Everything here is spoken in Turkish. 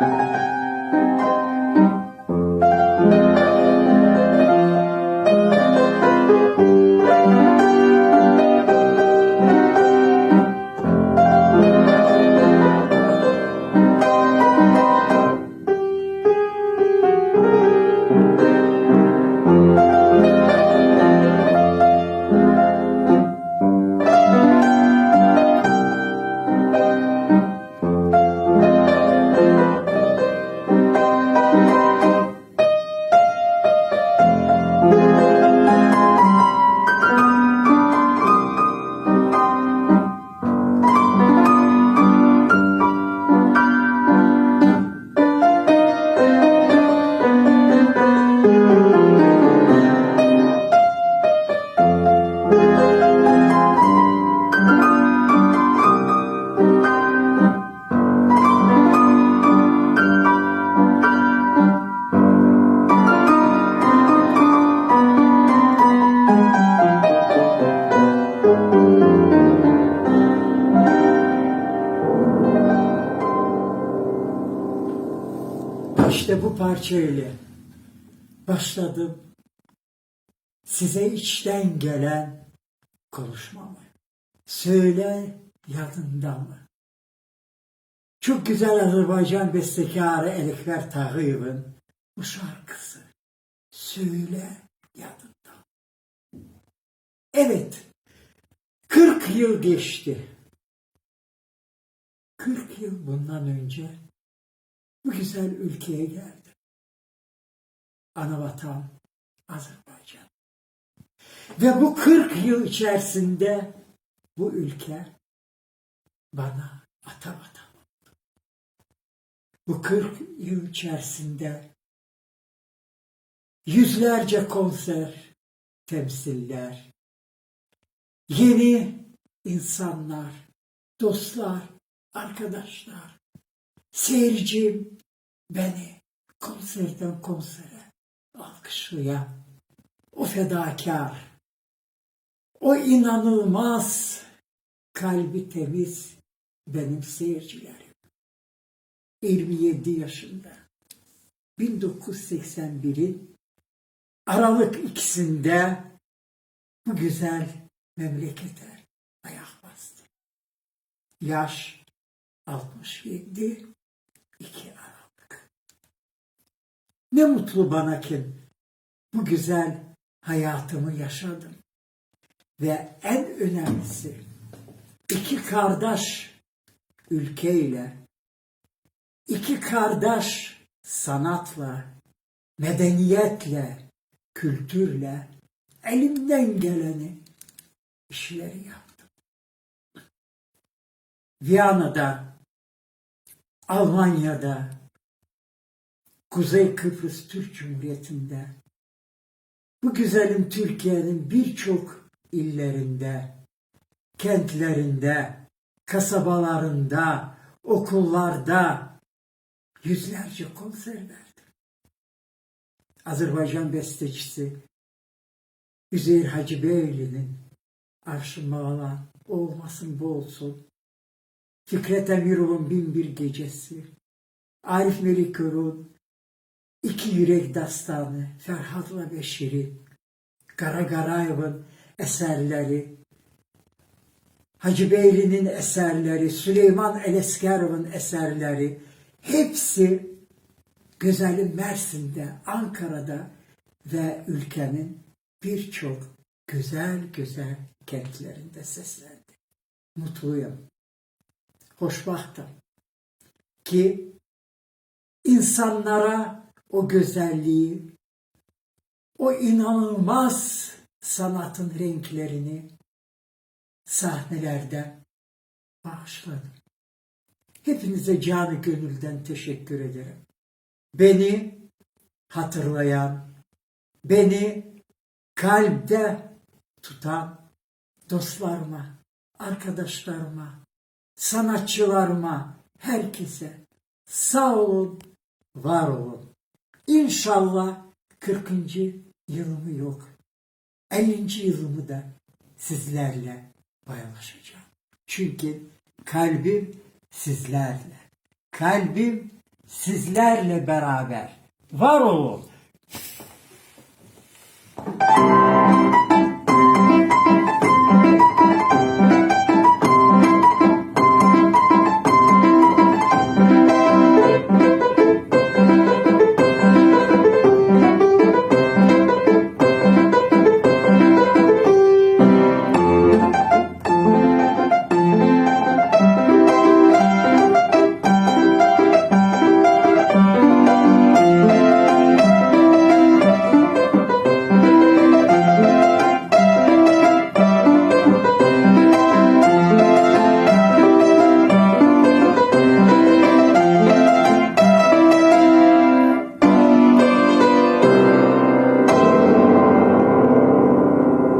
you İşte bu parçayla başladım size içten gelen konuşmamı. Söyle yadında mı? Çok güzel Azerbaycan bestekarı Elikber Tağıyev'in bu şarkısı. Söyle yadında? Evet, 40 yıl geçti. 40 yıl bundan önce bu güzel ülkeye geldim. Anavatan Azerbaycan. Ve bu 40 yıl içerisinde bu ülke bana ata vatan. Bu 40 yıl içerisinde yüzlerce konser, temsiller, yeni insanlar, dostlar, arkadaşlar, seyircim beni konserden konsere alkışlayan o fedakar, o inanılmaz kalbi temiz benim seyircilerim. 27 yaşında 1981'in Aralık ikisinde bu güzel memlekete ayak bastım. Yaş 67 2 Aralık. Ne mutlu bana ki bu güzel hayatımı yaşadım. Ve en önemlisi iki kardeş ülkeyle, iki kardeş sanatla, medeniyetle, kültürle elimden geleni işleri yaptım. Viyana'da, Almanya'da, Kuzey Kıbrıs Türk Cumhuriyeti'nde, bu güzelim Türkiye'nin birçok illerinde, kentlerinde, kasabalarında, okullarda yüzlerce konser verdim. Azerbaycan bestecisi Üzeyir Hacıbeyli'nin Arşın Mağla olmasın bu olsun. Fikret Emirov'un Bin Bir Gecesi, Arif Melikör'ün İki Yürek Dastanı, Ferhat'la Beşir'in, Kara Garayev'in eserleri, Hacı Beyli'nin eserleri, Süleyman Eleskerov'un eserleri hepsi güzelim Mersin'de, Ankara'da ve ülkenin birçok güzel güzel kentlerinde seslendi. Mutluyum, hoşbahtım ki insanlara o güzelliği, o inanılmaz sanatın renklerini sahnelerde bağışladım. Hepinize canı gönülden teşekkür ederim. Beni hatırlayan, beni kalpte tutan dostlarıma, arkadaşlarıma, sanatçılarıma, herkese sağ olun, var olun. İnşallah 40. yılımı yok. 50. yılımı da sizlerle paylaşacağım. Çünkü kalbim sizlerle. Kalbim sizlerle beraber. Var olun.